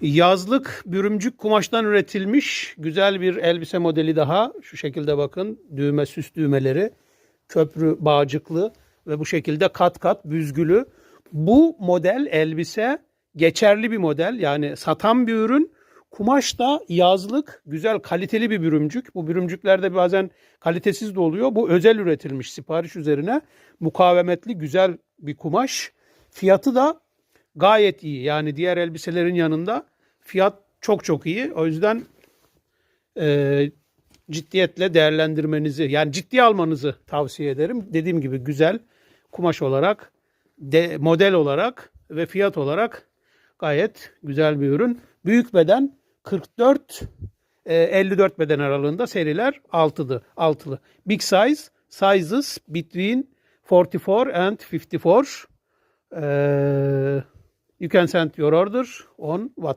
Yazlık bürümcük kumaştan üretilmiş güzel bir elbise modeli daha. Şu şekilde bakın düğme süs düğmeleri köprü bağcıklı ve bu şekilde kat kat büzgülü. Bu model elbise geçerli bir model yani satan bir ürün. Kumaş da yazlık güzel kaliteli bir bürümcük. Bu bürümcüklerde bazen kalitesiz de oluyor. Bu özel üretilmiş sipariş üzerine mukavemetli güzel bir kumaş. Fiyatı da gayet iyi. Yani diğer elbiselerin yanında fiyat çok çok iyi. O yüzden e, ciddiyetle değerlendirmenizi yani ciddiye almanızı tavsiye ederim. Dediğim gibi güzel kumaş olarak, de, model olarak ve fiyat olarak gayet güzel bir ürün. Büyük beden 44 e, 54 beden aralığında seriler 6'dı. 6'lı. Big size sizes between 44 and 54. Uh, you can send your order on WhatsApp.